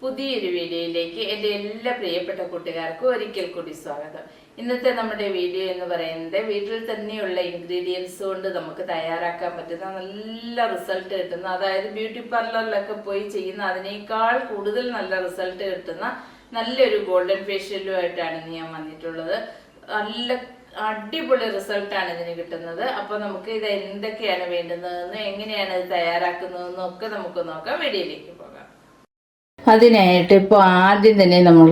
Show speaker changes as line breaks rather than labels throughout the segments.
പുതിയൊരു വീഡിയോയിലേക്ക് എന്റെ എല്ലാ പ്രിയപ്പെട്ട കൂട്ടുകാർക്കും ഒരിക്കൽ കൂടി സ്വാഗതം. ഇന്നത്തെ നമ്മുടെ വീഡിയോ എന്ന് പറയുന്നത് വീട്ടിൽ തന്നെയുള്ള ഇൻഗ്രീഡിയൻസ് കൊണ്ട് നമുക്ക് തയ്യാറാക്കാൻ പറ്റുന്ന നല്ല റിസൾട്ട് കിട്ടുന്ന അതായത് ബ്യൂട്ടി പാർലറിലൊക്കെ പോയി ചെയ്യുന്ന അതിനേക്കാൾ കൂടുതൽ നല്ല റിസൾട്ട് കിട്ടുന്ന നല്ലൊരു ഗോൾഡൻ ഫേഷ്യലുമായിട്ടാണ് ഞാൻ വന്നിട്ടുള്ളത്. നല്ല അടിപൊളി റിസൾട്ടാണ് ഇതിന് കിട്ടുന്നത്. അപ്പൊ നമുക്ക് ഇത് എന്തൊക്കെയാണ് വേണ്ടുന്നതെന്നും എങ്ങനെയാണ് ഇത് തയ്യാറാക്കുന്നതെന്നും ഒക്കെ നമുക്ക് നോക്കാം. വീഡിയോയിലേക്ക് പോകാം. അതിനായിട്ട് ഇപ്പോൾ ആദ്യം തന്നെ നമ്മൾ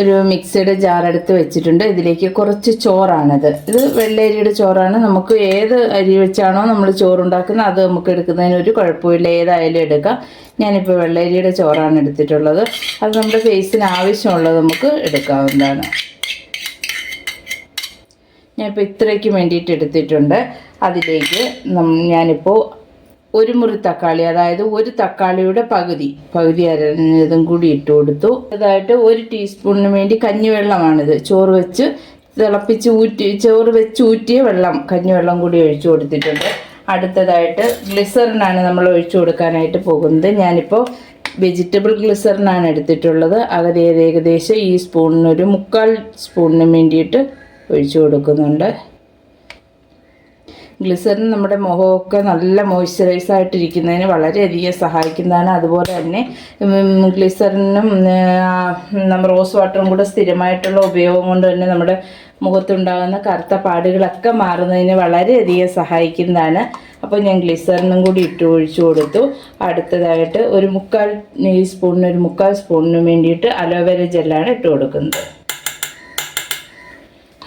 ഒരു മിക്സിയുടെ ജാർ എടുത്ത് വെച്ചിട്ടുണ്ട്. ഇതിലേക്ക് കുറച്ച് ചോറാണിത്. ഇത് വെള്ളരിയുടെ ചോറാണ്. നമുക്ക് ഏത് അരി വെച്ചാണോ നമ്മൾ ചോറുണ്ടാക്കുന്നത് അത് നമുക്ക് എടുക്കുന്നതിന് ഒരു കുഴപ്പമില്ല. ഏതായാലും എടുക്കാം. ഞാനിപ്പോൾ വെള്ളരിയുടെ ചോറാണ് എടുത്തിട്ടുള്ളത്. അത് നമ്മുടെ ഫേസിന് ആവശ്യമുള്ളത് നമുക്ക് എടുക്കാവുന്നതാണ്. ഞാനിപ്പോൾ ഇത്രയ്ക്ക് വേണ്ടിയിട്ട് എടുത്തിട്ടുണ്ട്. അതിലേക്ക് ഞാനിപ്പോൾ ഒരു മുറി തക്കാളി അതായത് ഒരു തക്കാളിയുടെ പകുതി. പകുതി അരഞ്ഞതും കൂടി ഇട്ട് കൊടുത്തു. അതായിട്ട് ഒരു ടീസ്പൂണിന് വേണ്ടി കഞ്ഞിവെള്ളമാണിത്. ചോറ് വെച്ച് തിളപ്പിച്ച് ഊറ്റി ചോറ് വെച്ച് ഊറ്റിയ വെള്ളം കഞ്ഞിവെള്ളം കൂടി ഒഴിച്ചു കൊടുത്തിട്ടുണ്ട്. അടുത്തതായിട്ട് ഗ്ലിസറിനാണ് നമ്മൾ ഒഴിച്ചു കൊടുക്കാനായിട്ട് പോകുന്നത്. ഞാനിപ്പോൾ വെജിറ്റബിൾ ഗ്ലിസറിനാണ് എടുത്തിട്ടുള്ളത്. അത് ഏകദേശം ഈ സ്പൂണിന് ഒരു മുക്കാൽ സ്പൂണിന് വേണ്ടിയിട്ട് ഒഴിച്ചു കൊടുക്കുന്നുണ്ട്. ഗ്ലിസറിൻ നമ്മുടെ മുഖമൊക്കെ നല്ല മോയ്സ്ചറൈസ് ആയിട്ടിരിക്കുന്നതിന് വളരെയധികം സഹായിക്കുന്നതാണ്. അതുപോലെ തന്നെ ഗ്ലിസറിനും റോസ് വാട്ടറും കൂടെ സ്ഥിരമായിട്ടുള്ള ഉപയോഗം കൊണ്ട് തന്നെ നമ്മുടെ മുഖത്തുണ്ടാകുന്ന കറുത്ത പാടുകളൊക്കെ മാറുന്നതിന് വളരെയധികം സഹായിക്കുന്നതാണ്. അപ്പോൾ ഞാൻ ഗ്ലിസറിനും കൂടി ഇട്ട് ഒഴിച്ചു കൊടുത്തു. അടുത്തതായിട്ട് ഒരു മുക്കാൽ സ്പൂണിന് ഒരു മുക്കാൽ സ്പൂണിന് വേണ്ടിയിട്ട് അലോവേര ജെല്ലാണ് ഇട്ട് കൊടുക്കുന്നത്.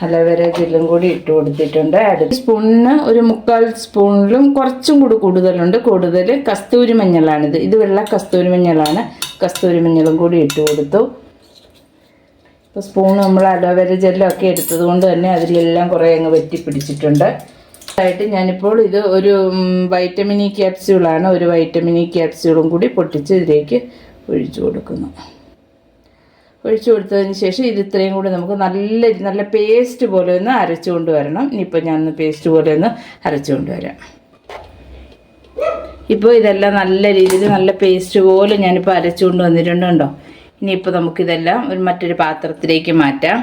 അലോവേര ജെല്ലും കൂടി ഇട്ട് കൊടുത്തിട്ടുണ്ട്. അടുത്ത സ്പൂണിന് ഒരു മുക്കാൽ സ്പൂണിലും കുറച്ചും കൂടി കൂടുതലുണ്ട്. കൂടുതൽ കസ്തൂരി മഞ്ഞളാണിത്. ഇത് വെള്ള കസ്തൂരി മഞ്ഞളാണ്. കസ്തൂരി മഞ്ഞളും കൂടി ഇട്ട് കൊടുത്തു. ഇപ്പോൾ സ്പൂൺ നമ്മൾ അലോവേര ജെല്ലൊക്കെ എടുത്തത് കൊണ്ട് തന്നെ അതിലെല്ലാം കുറേ അങ്ങ് വെറ്റി പിടിച്ചിട്ടുണ്ട്. ആയിട്ട് ഞാനിപ്പോൾ ഇത് ഒരു വൈറ്റമിനി ക്യാപ്സ്യൂളാണ്. ഒരു വൈറ്റമിൻ ഇ ക്യാപ്സ്യൂളും കൂടി പൊട്ടിച്ച് ഇതിലേക്ക് ഒഴിച്ചു കൊടുക്കുന്നു. ഒഴിച്ചു കൊടുത്തതിന് ശേഷം ഇത് ഇത്രയും കൂടി നമുക്ക് നല്ല നല്ല പേസ്റ്റ് പോലെ ഒന്ന് അരച്ചു കൊണ്ടുവരണം ഇനിയിപ്പോൾ ഞാൻ ഒന്ന് പേസ്റ്റ് പോലെ ഒന്ന് അരച്ചു കൊണ്ടുവരാം ഇപ്പോൾ ഇതെല്ലാം നല്ല രീതിയിൽ നല്ല പേസ്റ്റ് പോലെ ഞാനിപ്പോൾ അരച്ചു കൊണ്ട് വന്നിട്ടുണ്ട് കണ്ടോ? ഇനിയിപ്പോൾ നമുക്കിതെല്ലാം ഒരു മറ്റൊരു പാത്രത്തിലേക്ക് മാറ്റാം.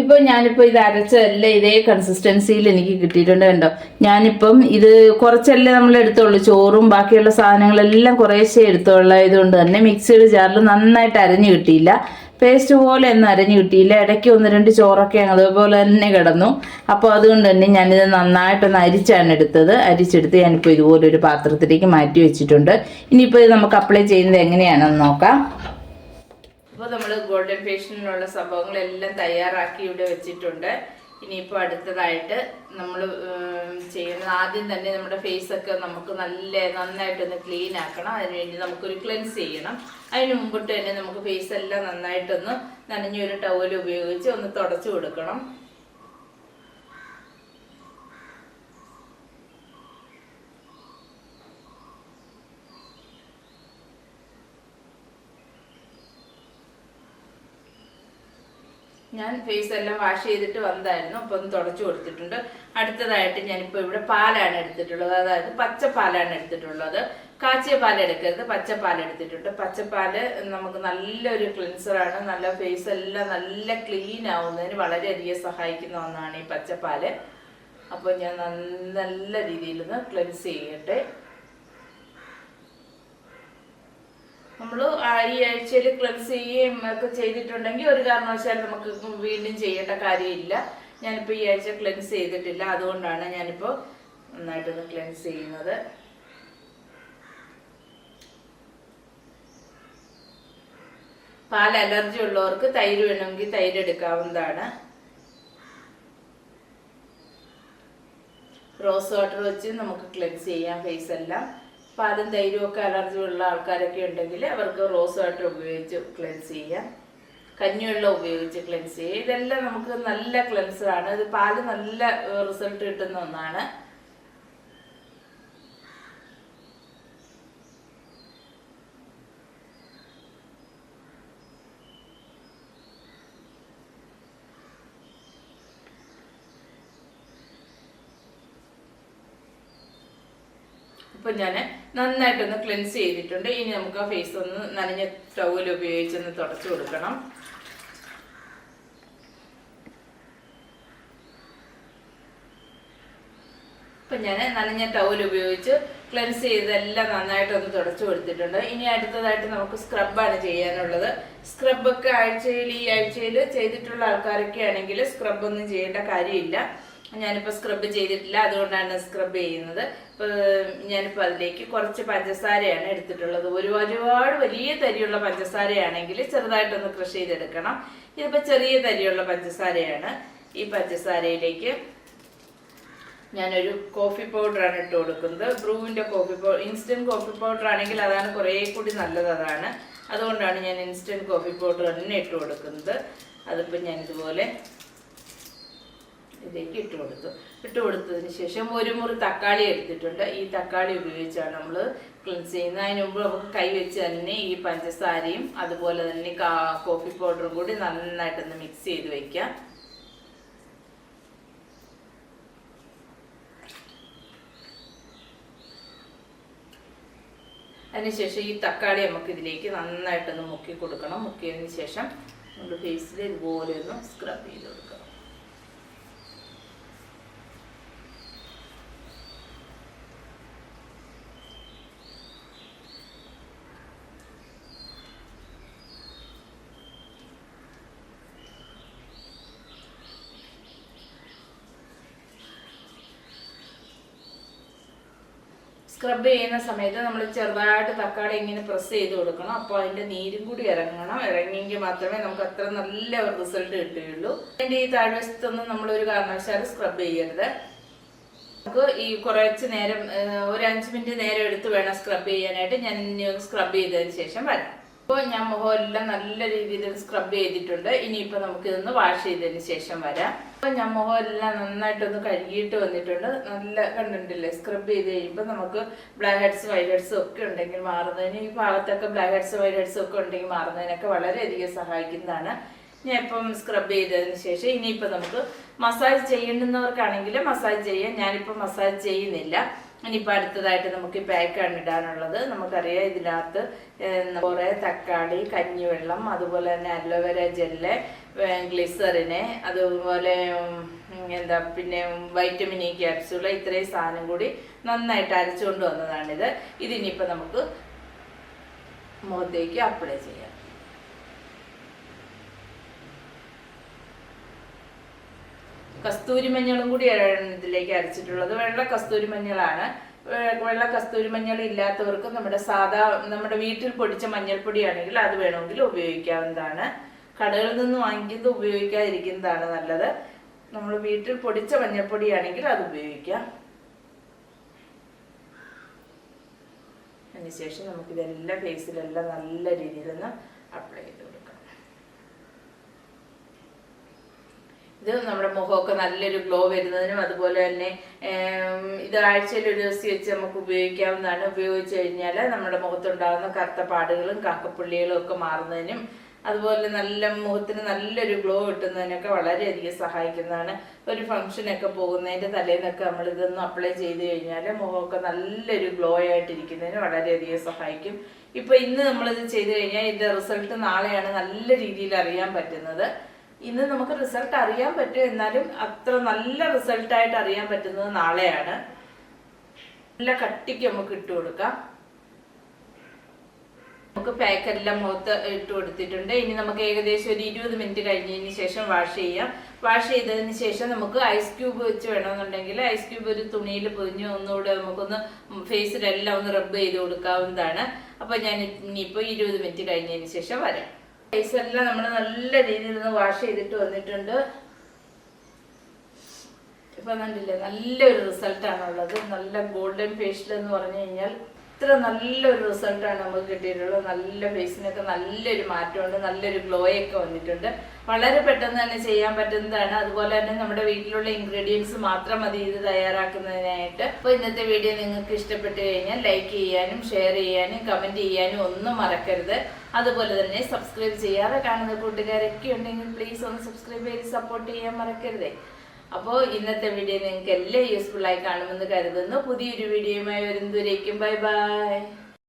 ഇപ്പോൾ ഞാനിപ്പോൾ ഇത് അരച്ചതല്ല ഇതേ കൺസിസ്റ്റൻസിയിൽ എനിക്ക് കിട്ടിയിട്ടുണ്ട് കണ്ടോ? ഞാനിപ്പം ഇത് കുറച്ചല്ലേ നമ്മൾ എടുത്തോളൂ ചോറും ബാക്കിയുള്ള സാധനങ്ങളെല്ലാം കുറേശ്ശെ എടുത്തോളൂ ഇതുകൊണ്ട് തന്നെ മിക്സിയുടെ ജാറിൽ നന്നായിട്ട് അരഞ്ഞു കിട്ടിയില്ല. പേസ്റ്റ് പോലെ ഒന്നും അരഞ്ഞു കിട്ടിയില്ല. ഇടയ്ക്ക് ഒന്ന് രണ്ട് ചോറൊക്കെ അതുപോലെ തന്നെ കിടന്നു. അപ്പോൾ അതുകൊണ്ട് തന്നെ ഞാനിത് നന്നായിട്ടൊന്ന് അരിച്ചാണ് എടുത്തത്. അരിച്ചെടുത്ത് ഞാനിപ്പോൾ ഇതുപോലെ ഒരു പാത്രത്തിലേക്ക് മാറ്റി വെച്ചിട്ടുണ്ട്. ഇനിയിപ്പോൾ ഇത് നമുക്ക് അപ്ലൈ ചെയ്യുന്നത് എങ്ങനെയാണെന്ന് നോക്കാം. അപ്പോൾ നമ്മൾ ഗോൾഡൻ ഫേഷ്യലിനുള്ള സംഭവങ്ങളെല്ലാം തയ്യാറാക്കി ഇവിടെ വെച്ചിട്ടുണ്ട്. ഇനിയിപ്പോൾ അടുത്തതായിട്ട് നമ്മൾ ചെയ്യുന്നത് ആദ്യം തന്നെ നമ്മുടെ ഫേസ് ഒക്കെ നമുക്ക് നല്ല നന്നായിട്ടൊന്ന് ക്ലീൻ ആക്കണം. അതിനുവേണ്ടി നമുക്കൊരു ക്ലെൻസ് ചെയ്യണം. അതിന് മുമ്പിട്ട് തന്നെ നമുക്ക് ഫേസ് എല്ലാം നന്നായിട്ടൊന്ന് നനഞ്ഞൊരു ടവൽ ഉപയോഗിച്ച് ഒന്ന് തുടച്ചു കൊടുക്കണം. ഞാൻ ഫേസ് എല്ലാം വാഷ് ചെയ്തിട്ട് വന്നായിരുന്നു. അപ്പോൾ ഒന്ന് തുടച്ചു കൊടുത്തിട്ടുണ്ട്. അടുത്തതായിട്ട് ഞാനിപ്പോൾ ഇവിടെ പാലാണ് എടുത്തിട്ടുള്ളത്. അതായത് പച്ച പച്ചപ്പാലാണ് എടുത്തിട്ടുള്ളത്. കാച്ചിയ പാൽ എടുക്കരുത്. പച്ചപ്പാൽ എടുത്തിട്ടുണ്ട്. പച്ചപ്പാൽ നമുക്ക് നല്ലൊരു ക്ലിൻസറാണ് നല്ല ഫേസ് എല്ലാം നല്ല ക്ലീൻ ആവുന്നതിന് വളരെയധികം സഹായിക്കുന്ന ഒന്നാണ് ഈ പച്ചപ്പാൽ. അപ്പോൾ ഞാൻ നല്ല രീതിയിൽ ഒന്ന് ക്ലെൻസ് ചെയ്യട്ടെ. നമ്മൾ ഈ ആഴ്ചയിൽ ക്ലൻസ് ചെയ്യുകയും ഒക്കെ ചെയ്തിട്ടുണ്ടെങ്കിൽ ഒരു കാരണവശാലും നമുക്ക് വീണ്ടും ചെയ്യേണ്ട കാര്യമില്ല. ഞാനിപ്പോൾ ഈ ആഴ്ച ക്ലെൻസ് ചെയ്തിട്ടില്ല. അതുകൊണ്ടാണ് ഞാനിപ്പോൾ നന്നായിട്ടൊന്ന് ക്ലെൻസ് ചെയ്യുന്നത്. പാൽ അലർജി ഉള്ളവർക്ക് തൈര് വേണമെങ്കിൽ തൈര് എടുക്കാവുന്നതാണ്. റോസ് വാട്ടർ വെച്ച് നമുക്ക് ക്ലെൻസ് ചെയ്യാം ഫേസ് എല്ലാം പാലും തൈരും ഒക്കെ അലർജി ഉള്ള ആൾക്കാരൊക്കെ ഉണ്ടെങ്കിൽ അവർക്ക് റോസ് വാട്ടർ ഉപയോഗിച്ച് ക്ലെൻസ് ചെയ്യാം കഞ്ഞിവെള്ളം ഉപയോഗിച്ച് ക്ലെൻസ് ചെയ്യുക. ഇതെല്ലാം നമുക്ക് നല്ല ക്ലെൻസറാണ് ഇത് പാൽ നല്ല റിസൾട്ട് കിട്ടുന്ന ഒന്നാണ്. ഇപ്പം ഞാൻ നന്നായിട്ടൊന്ന് ക്ലെൻസ് ചെയ്തിട്ടുണ്ട്. ഇനി നമുക്ക് ആ ഫേസ് ഒന്ന് നനഞ്ഞ ടവൽ ഉപയോഗിച്ചൊന്ന് തുടച്ചു കൊടുക്കണം. ഇപ്പം ഞാൻ നനഞ്ഞ ടവൽ ഉപയോഗിച്ച് ക്ലെൻസ് ചെയ്തെല്ലാം നന്നായിട്ടൊന്ന് തുടച്ചു കൊടുത്തിട്ടുണ്ട്. ഇനി അടുത്തതായിട്ട് നമുക്ക് സ്ക്രബാണ് ചെയ്യാനുള്ളത്. സ്ക്രബൊക്കെ ആഴ്ചയിൽ ഈ ആഴ്ചയിൽ ചെയ്തിട്ടുള്ള ആൾക്കാരൊക്കെ ആണെങ്കിൽ സ്ക്രബൊന്നും ചെയ്യേണ്ട കാര്യമില്ല. ഞാനിപ്പോൾ സ്ക്രബ് ചെയ്തിട്ടില്ല അതുകൊണ്ടാണ് സ്ക്രബ് ചെയ്യുന്നത്. ഇപ്പോൾ ഞാനിപ്പോൾ അതിലേക്ക് കുറച്ച് പഞ്ചസാരയാണ് എടുത്തിട്ടുള്ളത്. ഒരു ഒരുപാട് വലിയ തരിയുള്ള പഞ്ചസാരയാണെങ്കിൽ ചെറുതായിട്ടൊന്ന് ക്രഷ് ചെയ്തെടുക്കണം. ഇതിപ്പോൾ ചെറിയ തരിയുള്ള പഞ്ചസാരയാണ്. ഈ പഞ്ചസാരയിലേക്ക് ഞാനൊരു കോഫി പൗഡറാണ് ഇട്ട് കൊടുക്കുന്നത്. ബ്രൂവിന്റെ coffee powder instant coffee powder ആണെങ്കിൽ അതാണ് കുറേ കൂടി നല്ലത് അതാണ്. അതുകൊണ്ടാണ് ഞാൻ ഇൻസ്റ്റന്റ് കോഫി പൗഡർ തന്നെ ഇട്ട് കൊടുക്കുന്നത്. അതിപ്പോൾ ഞാൻ ഇതുപോലെ ഇതിലേക്ക് ഇട്ട് കൊടുത്തു. ഇട്ട് കൊടുത്തതിന് ശേഷം ഒരു മുറി തക്കാളി എടുത്തിട്ടുണ്ട്. ഈ തക്കാളി ഉപയോഗിച്ചാണ് നമ്മൾ ക്ലീൻസ് ചെയ്യുന്നത്. അതിന് മുമ്പ് നമുക്ക് കൈ വെച്ച് തന്നെ ഈ പഞ്ചസാരയും അതുപോലെ തന്നെ കോഫി പൗഡറും കൂടി നന്നായിട്ടൊന്ന് മിക്സ് ചെയ്ത് വയ്ക്കാം അതിനുശേഷം ഈ തക്കാളി നമുക്ക് ഇതിലേക്ക് നന്നായിട്ടൊന്ന് മുക്കി കൊടുക്കണം. മുക്കിയതിന് ശേഷം നമ്മുടെ ഫേസിൽ ഇതുപോലെ ഒന്ന് സ്ക്രബ് ചെയ്ത് കൊടുക്കണം. സ്ക്രബ് ചെയ്യുന്ന സമയത്ത് നമ്മൾ ചെറുതായിട്ട് തക്കാളി ഇങ്ങനെ പ്രസ് ചെയ്ത് കൊടുക്കണം. അപ്പോൾ അതിന്റെ നീരും കൂടി ഇറങ്ങണം. ഇറങ്ങിയെങ്കിൽ മാത്രമേ നമുക്ക് അത്ര നല്ല ഒരു റിസൾട്ട് കിട്ടുകയുള്ളൂ. അതിന്റെ ഈ താഴ്വശത്തൊന്നും ഒരു കാരണവശാലും സ്ക്രബ് ചെയ്യരുത്. നമുക്ക് ഈ കുറച്ച് നേരം ഒരു അഞ്ച് മിനിറ്റ് നേരം എടുത്ത് വേണം സ്ക്രബ് ചെയ്യാനായിട്ട്. ഞാൻ സ്ക്രബ് ചെയ്തതിന് ശേഷം വരാം. ഇപ്പോൾ ഞാൻ മുഖമെല്ലാം നല്ല രീതിയിൽ സ്ക്രബ് ചെയ്തിട്ടുണ്ട്. ഇനിയിപ്പോൾ നമുക്ക് ഇതൊന്ന് വാഷ് ചെയ്തതിന് ശേഷം വരാം. അപ്പോൾ ഞാൻ മുഖമെല്ലാം നന്നായിട്ടൊന്ന് കഴുകിയിട്ട് വന്നിട്ടുണ്ട്. നല്ല കണ്ടിട്ടില്ലേ? സ്ക്രബ് ചെയ്ത് കഴിയുമ്പോൾ നമുക്ക് ബ്ലാക്ക് ഹെഡ്സ് വൈറ്റ് ഹെഡ്സും ഒക്കെ ഉണ്ടെങ്കിൽ മാറുന്നതിന് ഈ ഭാഗത്തൊക്കെ ബ്ലാക്ക് ഹെഡ്സ് വൈറ്റ് ഹെഡ്സും ഒക്കെ ഉണ്ടെങ്കിൽ മാറുന്നതിനൊക്കെ വളരെയധികം സഹായിക്കുന്നതാണ്. ഞാൻ ഇപ്പം സ്ക്രബ് ചെയ്തതിന് ശേഷം ഇനിയിപ്പോൾ നമുക്ക് മസാജ് ചെയ്യുന്നവർക്കാണെങ്കിൽ മസാജ് ചെയ്യാം. ഞാനിപ്പോൾ മസാജ് ചെയ്യുന്നില്ല. ഇനിയിപ്പോൾ അടുത്തതായിട്ട് നമുക്ക് ഈ പാക്കാണ് ഇടാനുള്ളത്. നമുക്കറിയാം ഇതിനകത്ത് കുറേ തക്കാളി കഞ്ഞിവെള്ളം അതുപോലെ തന്നെ അലോവേര ജെല്ല് ഗ്ലിസറിന് അതുപോലെ എന്താ പിന്നെ വൈറ്റമിൻ ഇ ക്യാപ്സ്യൂൾ ഇത്രയും സാധനം കൂടി നന്നായിട്ട് അരച്ചുകൊണ്ട് വന്നതാണിത്. ഇതിനിപ്പോൾ നമുക്ക് മുഖത്തേക്ക് അപ്ലൈ ചെയ്യാം. കസ്തൂരി മഞ്ഞളും കൂടിയാണ് ഇതിലേക്ക് അരച്ചിട്ടുള്ളത്. വെള്ള കസ്തൂരി മഞ്ഞളാണ്. വെള്ള കസ്തൂരി മഞ്ഞൾ ഇല്ലാത്തവർക്ക് നമ്മുടെ സാധാ നമ്മുടെ വീട്ടിൽ പൊടിച്ച മഞ്ഞൾപ്പൊടിയാണെങ്കിൽ അത് വേണമെങ്കിൽ ഉപയോഗിക്കാവുന്നതാണ്. കടകളിൽ നിന്ന് വാങ്ങിക്കുന്നത് ഉപയോഗിക്കാതിരിക്കുന്നതാണ് നല്ലത്. നമ്മൾ വീട്ടിൽ പൊടിച്ച മഞ്ഞൾപ്പൊടിയാണെങ്കിൽ അത് ഉപയോഗിക്കാം. അതിനുശേഷം നമുക്കിതെല്ലാം ഫേസിലെല്ലാം നല്ല രീതിയിൽ രീതിയിലൊന്ന് അപ്ലൈ ചെയ്ത് കൊടുക്കാം ഇത് നമ്മുടെ മുഖമൊക്കെ നല്ലൊരു ഗ്ലോ വരുന്നതിനും അതുപോലെ തന്നെ ഇത് ആഴ്ചയിൽ ഒരു ദിവസം വെച്ച് നമുക്ക് ഉപയോഗിക്കാവുന്നതാണ്. ഉപയോഗിച്ച് കഴിഞ്ഞാൽ നമ്മുടെ മുഖത്തുണ്ടാകുന്ന കറുത്ത പാടുകളും കാക്കപ്പുള്ളികളും ഒക്കെ മാറുന്നതിനും അതുപോലെ നല്ല മുഖത്തിന് നല്ലൊരു ഗ്ലോ കിട്ടുന്നതിനൊക്കെ വളരെയധികം സഹായിക്കുന്നതാണ്. ഒരു ഫംഗ്ഷനൊക്കെ പോകുന്നതിന്റെ തലേന്നൊക്കെ നമ്മൾ ഇതൊന്ന് അപ്ലൈ ചെയ്ത് കഴിഞ്ഞാൽ മുഖമൊക്കെ നല്ലൊരു ഗ്ലോ ആയിട്ടിരിക്കുന്നതിന് വളരെയധികം സഹായിക്കും. ഇപ്പോൾ ഇന്ന് നമ്മളിത് ചെയ്ത് കഴിഞ്ഞാൽ ഇതിന്റെ റിസൾട്ട് നാളെയാണ് നല്ല രീതിയിൽ അറിയാൻ പറ്റുന്നത്. ഇന്ന് നമുക്ക് റിസൾട്ട് അറിയാൻ പറ്റും. എന്നാലും അത്ര നല്ല റിസൾട്ടായിട്ട് അറിയാൻ പറ്റുന്നത് നാളെയാണ്. നല്ല കട്ടിക്ക് നമുക്ക് ഇട്ടു കൊടുക്കാം. നമുക്ക് പാക്ക് എല്ലാം മുഖത്ത് ഇട്ട് കൊടുത്തിട്ടുണ്ട്. ഇനി നമുക്ക് ഏകദേശം ഒരു ഇരുപത് മിനിറ്റ് കഴിഞ്ഞതിന് ശേഷം വാഷ് ചെയ്യാം. വാഷ് ചെയ്തതിന് ശേഷം നമുക്ക് ഐസ് ക്യൂബ് വെച്ച് വേണമെന്നുണ്ടെങ്കിൽ ഐസ് ക്യൂബ് ഒരു തുണിയിൽ പൊതിഞ്ഞ് ഒന്നുകൂടെ നമുക്കൊന്ന് ഫേസിലെല്ലാം ഒന്ന് റബ്ബ് ചെയ്ത് കൊടുക്കാവുന്നതാണ്. അപ്പോൾ ഞാൻ ഇനിയിപ്പോൾ ഇരുപത് മിനിറ്റ് കഴിഞ്ഞതിന് ശേഷം വരാം. ഫേസ് എല്ലാം നമ്മൾ നല്ല രീതിയിൽ ഒന്ന് വാഷ് ചെയ്തിട്ട് വന്നിട്ടുണ്ട്. ഇപ്പൊ കണ്ടില്ലേ നല്ലൊരു റിസൾട്ടാണുള്ളത് നല്ല ഗോൾഡൻ ഫേഷ്യൽ എന്ന് പറഞ്ഞു കഴിഞ്ഞാൽ ഇത്ര നല്ലൊരു റിസൾട്ടാണ് നമുക്ക് കിട്ടിയിട്ടുള്ളത്. നല്ല ഫേസിനൊക്കെ നല്ലൊരു മാറ്റമുണ്ട് നല്ലൊരു ഗ്ലോയൊക്കെ വന്നിട്ടുണ്ട്. വളരെ പെട്ടെന്ന് തന്നെ ചെയ്യാൻ പറ്റുന്നതാണ്. അതുപോലെ തന്നെ നമ്മുടെ വീട്ടിലുള്ള ഇൻഗ്രീഡിയൻസ് മാത്രം മതി ഇത് തയ്യാറാക്കുന്നതിനായിട്ട്. അപ്പോൾ ഇന്നത്തെ വീഡിയോ നിങ്ങൾക്ക് ഇഷ്ടപ്പെട്ടു കഴിഞ്ഞാൽ ലൈക്ക് ചെയ്യാനും ഷെയർ ചെയ്യാനും കമന്റ് ചെയ്യാനും ഒന്നും മറക്കരുത്. അതുപോലെ തന്നെ സബ്സ്ക്രൈബ് ചെയ്യാതെ കാണുന്ന കൂട്ടുകാരൊക്കെ ഉണ്ടെങ്കിൽ പ്ലീസ് ഒന്ന് സബ്സ്ക്രൈബ് ചെയ്ത് സപ്പോർട്ട് ചെയ്യാൻ മറക്കരുതേ. അപ്പോൾ ഇന്നത്തെ വീഡിയോ നിങ്ങൾക്ക് എല്ലാം യൂസ്ഫുൾ ആയി കാണുമെന്ന് കരുതുന്നു. പുതിയൊരു വീഡിയോയുമായി വരുന്നതുവരേക്കും. Bye bye